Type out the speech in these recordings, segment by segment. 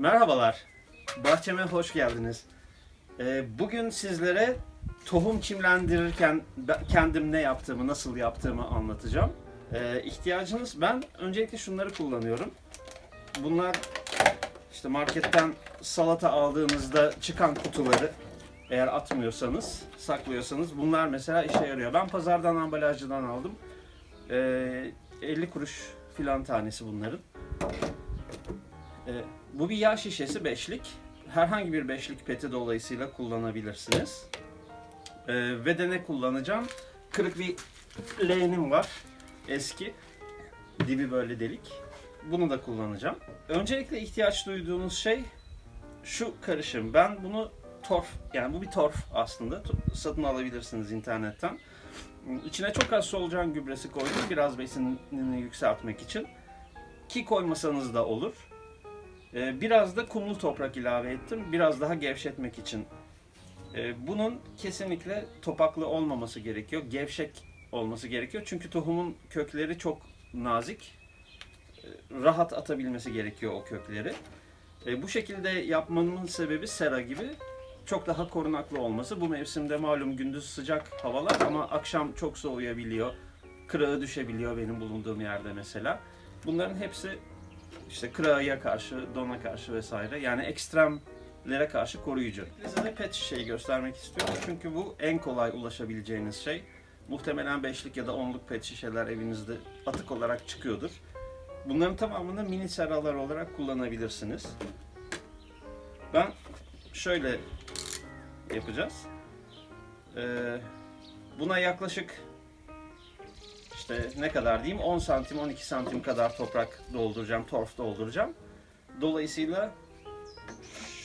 Merhabalar, bahçeme hoş geldiniz. Ee, bugün sizlere tohum çimlendirirken kendim ne yaptığımı, nasıl yaptığımı anlatacağım. Ee, ihtiyacınız, ben öncelikle şunları kullanıyorum. Bunlar işte marketten salata aldığınızda çıkan kutuları eğer atmıyorsanız, saklıyorsanız bunlar mesela işe yarıyor. Ben pazardan ambalajcıdan aldım. Ee, 50 kuruş filan tanesi bunların. Bu bir yağ şişesi beşlik. Herhangi bir beşlik peti dolayısıyla kullanabilirsiniz. Ee, ve de ne kullanacağım? Kırık bir leğenim var. Eski. Dibi böyle delik. Bunu da kullanacağım. Öncelikle ihtiyaç duyduğunuz şey şu karışım. Ben bunu torf, yani bu bir torf aslında. Satın alabilirsiniz internetten. İçine çok az solucan gübresi koydum. Biraz besinini yükseltmek için. Ki koymasanız da olur. Ee, Biraz da kumlu toprak ilave ettim. Biraz daha gevşetmek için. Ee, Bunun kesinlikle topaklı olmaması gerekiyor. Gevşek olması gerekiyor. Çünkü tohumun kökleri çok nazik. Ee, Rahat atabilmesi gerekiyor o kökleri. Bu şekilde yapmamın sebebi sera gibi çok daha korunaklı olması. Bu mevsimde malum gündüz sıcak havalar ama akşam çok soğuyabiliyor. Kırağı düşebiliyor benim bulunduğum yerde mesela. Bunların hepsi işte kırağıya karşı, dona karşı vesaire. Yani ekstremlere karşı koruyucu. Size de pet şişeyi göstermek istiyorum. Çünkü bu en kolay ulaşabileceğiniz şey. Muhtemelen beşlik ya da onluk pet şişeler evinizde atık olarak çıkıyordur. Bunların tamamını mini seralar olarak kullanabilirsiniz. Ben şöyle yapacağız. Ee, buna yaklaşık işte ne kadar diyeyim 10 santim 12 santim kadar toprak dolduracağım, torf dolduracağım. Dolayısıyla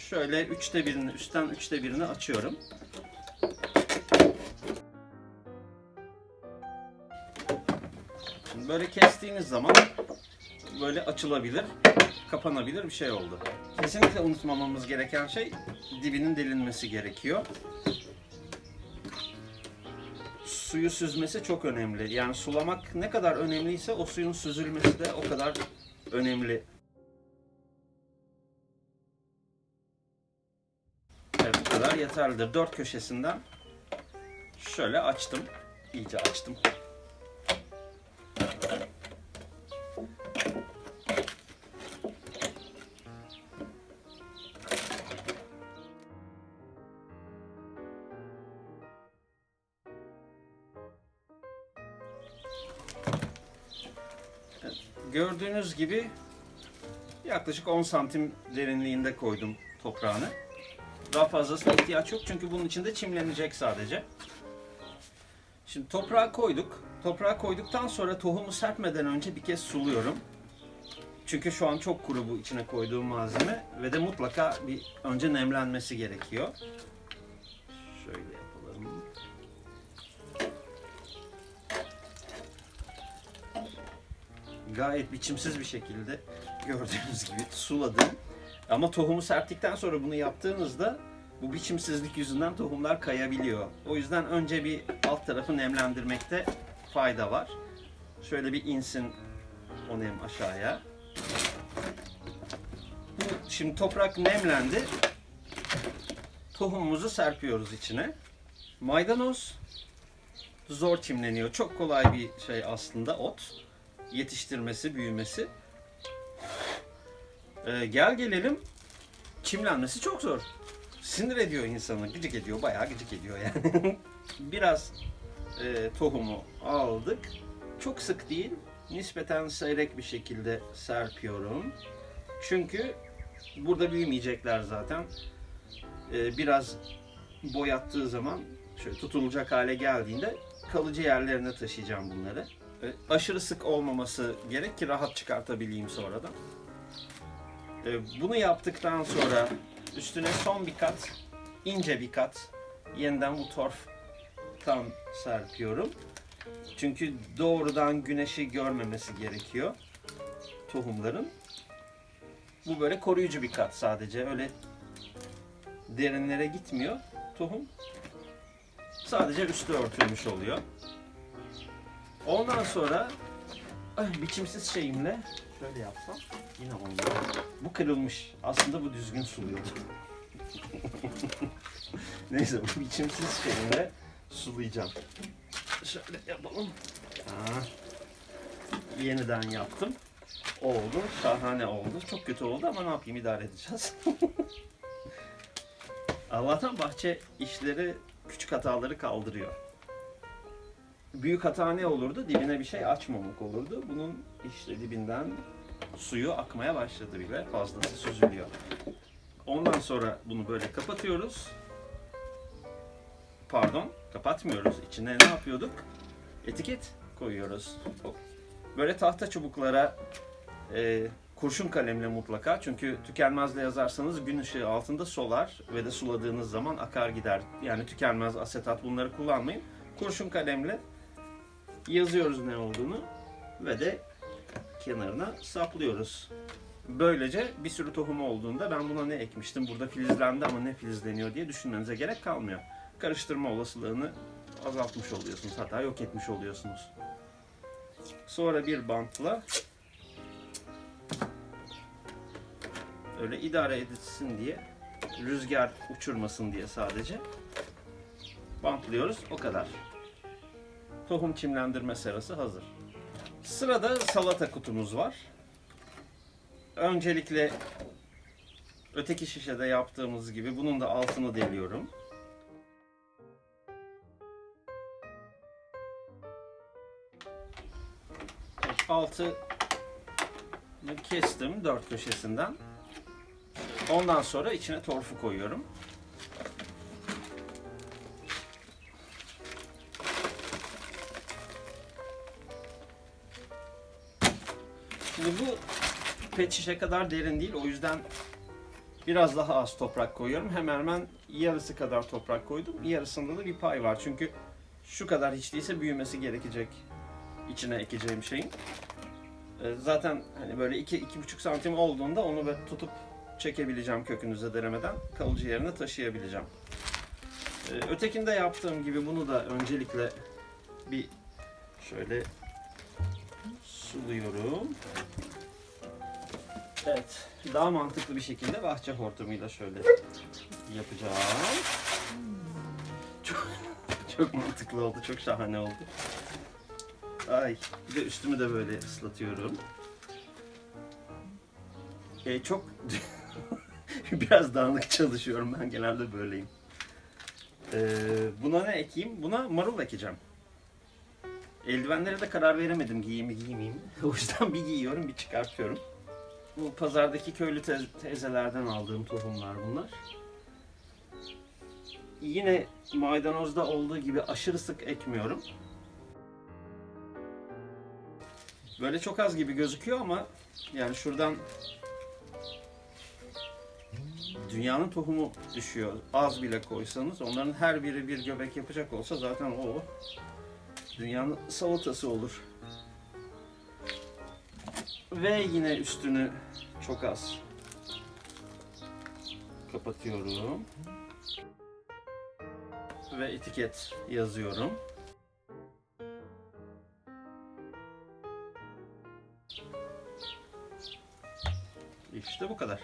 şöyle üçte birini, üstten üçte birini açıyorum. Şimdi böyle kestiğiniz zaman böyle açılabilir, kapanabilir bir şey oldu. Kesinlikle unutmamamız gereken şey dibinin delinmesi gerekiyor. Suyu süzmesi çok önemli. Yani sulamak ne kadar önemliyse o suyun süzülmesi de o kadar önemli. Evet bu kadar yeterlidir. Dört köşesinden şöyle açtım. İyice açtım. Gördüğünüz gibi yaklaşık 10 santim derinliğinde koydum toprağını. Daha fazlasına ihtiyaç yok çünkü bunun içinde çimlenecek sadece. Şimdi toprağa koyduk. Toprağa koyduktan sonra tohumu serpmeden önce bir kez suluyorum. Çünkü şu an çok kuru bu içine koyduğum malzeme ve de mutlaka bir önce nemlenmesi gerekiyor. Şöyle gayet biçimsiz bir şekilde gördüğünüz gibi suladım. Ama tohumu serptikten sonra bunu yaptığınızda bu biçimsizlik yüzünden tohumlar kayabiliyor. O yüzden önce bir alt tarafı nemlendirmekte fayda var. Şöyle bir insin o nem aşağıya. Şimdi toprak nemlendi. Tohumumuzu serpiyoruz içine. Maydanoz zor çimleniyor. Çok kolay bir şey aslında ot yetiştirmesi, büyümesi. Ee, gel gelelim çimlenmesi çok zor. Sinir ediyor insanı, gıcık ediyor, bayağı gıcık ediyor yani. Biraz e, tohumu aldık. Çok sık değil, nispeten seyrek bir şekilde serpiyorum. Çünkü burada büyümeyecekler zaten. Ee, biraz boyattığı zaman şöyle tutulacak hale geldiğinde kalıcı yerlerine taşıyacağım bunları. E, aşırı sık olmaması gerek ki rahat çıkartabileyim sonradan. E, Bunu yaptıktan sonra üstüne son bir kat, ince bir kat yeniden bu torftan serpiyorum. Çünkü doğrudan güneşi görmemesi gerekiyor tohumların. Bu böyle koruyucu bir kat sadece. Öyle derinlere gitmiyor tohum. Sadece üstü örtülmüş oluyor. Ondan sonra ay, biçimsiz şeyimle şöyle yapsam. Yine olmadı. Bu kırılmış. Aslında bu düzgün suluyordu. Neyse bu biçimsiz şeyimle sulayacağım. Şöyle yapalım. Aa, yeniden yaptım. Oldu. Şahane oldu. Çok kötü oldu ama ne yapayım idare edeceğiz. Allah'tan bahçe işleri küçük hataları kaldırıyor. Büyük hata ne olurdu? Dibine bir şey açmamak olurdu. Bunun işte dibinden suyu akmaya başladı bile. Fazlası süzülüyor. Ondan sonra bunu böyle kapatıyoruz. Pardon, kapatmıyoruz. İçine ne yapıyorduk? Etiket koyuyoruz. Böyle tahta çubuklara e, kurşun kalemle mutlaka. Çünkü tükenmezle yazarsanız gün ışığı altında solar ve de suladığınız zaman akar gider. Yani tükenmez, asetat bunları kullanmayın. Kurşun kalemle yazıyoruz ne olduğunu ve de kenarına saplıyoruz. Böylece bir sürü tohum olduğunda ben buna ne ekmiştim, burada filizlendi ama ne filizleniyor diye düşünmenize gerek kalmıyor. Karıştırma olasılığını azaltmış oluyorsunuz, hatta yok etmiş oluyorsunuz. Sonra bir bantla öyle idare edilsin diye, rüzgar uçurmasın diye sadece bantlıyoruz. O kadar. Tohum çimlendirme serası hazır. Sırada salata kutumuz var. Öncelikle öteki şişede yaptığımız gibi bunun da altını deliyorum. Altı kestim dört köşesinden. Ondan sonra içine torfu koyuyorum. Bu pet şişe kadar derin değil. O yüzden biraz daha az toprak koyuyorum. Hemen hemen yarısı kadar toprak koydum. Yarısında da bir pay var. Çünkü şu kadar hiç değilse büyümesi gerekecek içine ekeceğim şeyin. Ee, Zaten hani böyle 2-2,5 santim olduğunda onu böyle tutup çekebileceğim kökünüze denemeden kalıcı yerine taşıyabileceğim. Ee, Ötekinde yaptığım gibi bunu da öncelikle bir şöyle suluyorum. Evet, daha mantıklı bir şekilde bahçe hortumuyla şöyle yapacağım. Çok, çok mantıklı oldu, çok şahane oldu. Ay, bir de üstümü de böyle ıslatıyorum. E, çok biraz dağınık çalışıyorum ben genelde böyleyim. Ee, buna ne ekeyim? Buna marul ekeceğim. Eldivenlere de karar veremedim giyeyim mi giymeyeyim. O yüzden bir giyiyorum bir çıkartıyorum. Bu pazardaki köylü te- teyzelerden aldığım tohumlar bunlar. Yine maydanozda olduğu gibi aşırı sık ekmiyorum. Böyle çok az gibi gözüküyor ama yani şuradan dünyanın tohumu düşüyor. Az bile koysanız onların her biri bir göbek yapacak olsa zaten o dünyanın salatası olur. Ve yine üstünü çok az kapatıyorum. Ve etiket yazıyorum. İşte bu kadar.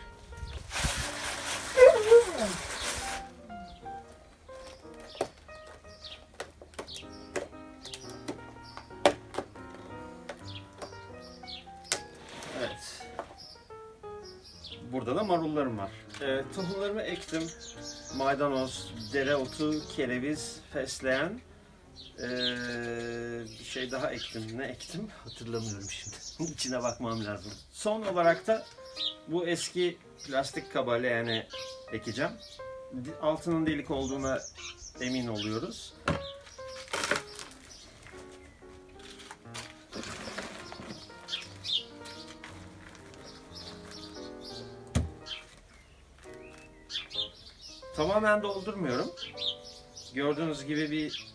Burada da marullarım var. Ee, tohumlarımı ektim. Maydanoz, dereotu, kereviz, fesleğen. Ee, bir şey daha ektim. Ne ektim? Hatırlamıyorum şimdi. İçine bakmam lazım. Son olarak da bu eski plastik kaba leğene ekeceğim. Altının delik olduğuna emin oluyoruz. Tamamen doldurmuyorum. Gördüğünüz gibi bir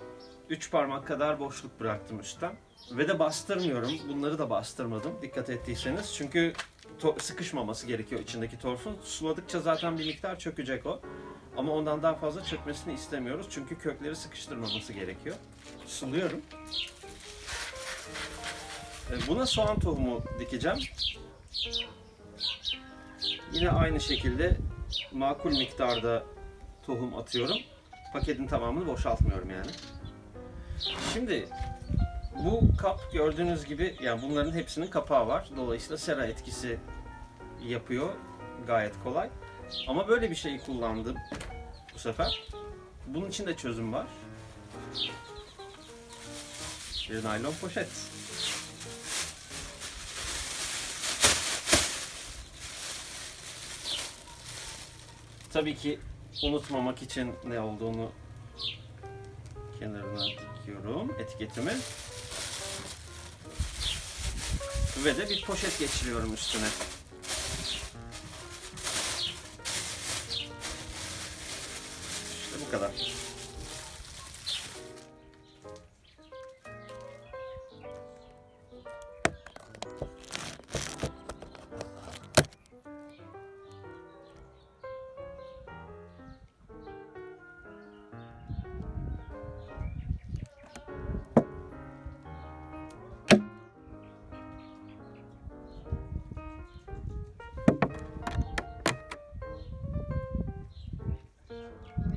3 parmak kadar boşluk bıraktım üstten. Ve de bastırmıyorum. Bunları da bastırmadım dikkat ettiyseniz. Çünkü sıkışmaması gerekiyor içindeki torfun. Suladıkça zaten bir miktar çökecek o. Ama ondan daha fazla çökmesini istemiyoruz. Çünkü kökleri sıkıştırmaması gerekiyor. Suluyorum. Buna soğan tohumu dikeceğim. Yine aynı şekilde makul miktarda tohum atıyorum. Paketin tamamını boşaltmıyorum yani. Şimdi bu kap gördüğünüz gibi yani bunların hepsinin kapağı var. Dolayısıyla sera etkisi yapıyor. Gayet kolay. Ama böyle bir şeyi kullandım bu sefer. Bunun için de çözüm var. Bir naylon poşet. Tabii ki unutmamak için ne olduğunu kenarına dikiyorum etiketimi. Ve de bir poşet geçiriyorum üstüne.